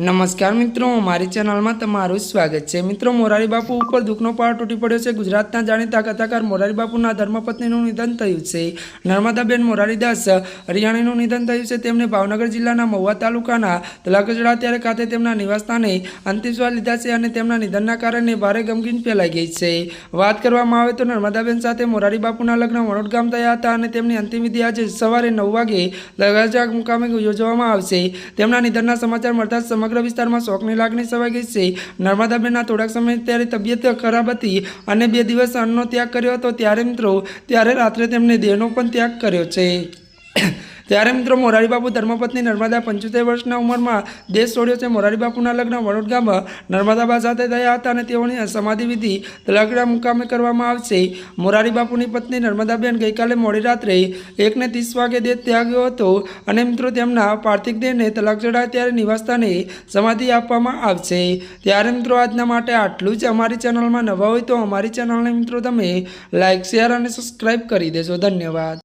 નમસ્કાર મિત્રો, મારી ચેનલમાં તમારું સ્વાગત છે. મિત્રો, મોરારી બાપુ ઉપર દુઃખનો પહાડ તૂટી પડ્યો છે. ગુજરાતના જાણીતા કથાકાર મોરારી બાપુના ધર્મપત્નીનું નિધન થયું છે. નર્મદાબેન મોરારીદાસ હરિયાણીનું નિધન થયું છે. તેમને ભાવનગર જિલ્લાના મહુવા તાલુકાના તલાકજડા ત્યારે ખાતે તેમના નિવાસસ્થાને અંતિમ લીધા છે અને તેમના નિધનના કારણે ભારે ગમગીન ફેલાઈ ગઈ છે. વાત કરવામાં આવે તો નર્મદાબેન સાથે મોરારી બાપુના લગ્ન ગામ થયા હતા અને તેમની અંતિમ વિધિ આજે સવારે નવ વાગે લગાજા મુકામે યોજવામાં આવશે. તેમના નિધનના સમાચાર મળતા જ સમગ્ર વિસ્તારમાં શોકની લાગણી સેવાઈ ગઈ છે. નર્મદાબેનના થોડાક સમય ત્યારે તબિયત ખરાબ હતી અને બે દિવસ અન્નનો ત્યાગ કર્યો હતો. ત્યારે મિત્રો, ત્યારે રાત્રે તેમને દેહનો પણ ત્યાગ કર્યો છે. ત્યારે મિત્રો મોરારી બાપુ ધર્મપત્ની નર્મદા પંચોતેર વર્ષના ઉંમરમાં દેશ છોડ્યો છે. મોરારી બાપુના લગ્ન વડોદ ગામ નર્મદાબા સાથે થયા હતા અને તેઓની સમાધિ વિધિ તલાગડા મુકામે કરવામાં આવશે. મોરારી બાપુની પત્ની નર્મદાબેન ગઈકાલે મોડી રાત્રે એકને ત્રીસ વાગે દેહ ત્યાગ્યો હતો અને મિત્રો તેમના પાર્થિવ દેહને તલાક ચડાય ત્યારે નિવાસસ્થાને સમાધિ આપવામાં આવશે. ત્યારે મિત્રો આજના માટે આટલું જ. અમારી ચેનલમાં નવા હોય તો અમારી ચેનલને મિત્રો તમે લાઇક શેર અને સબસ્ક્રાઈબ કરી દેજો. ધન્યવાદ.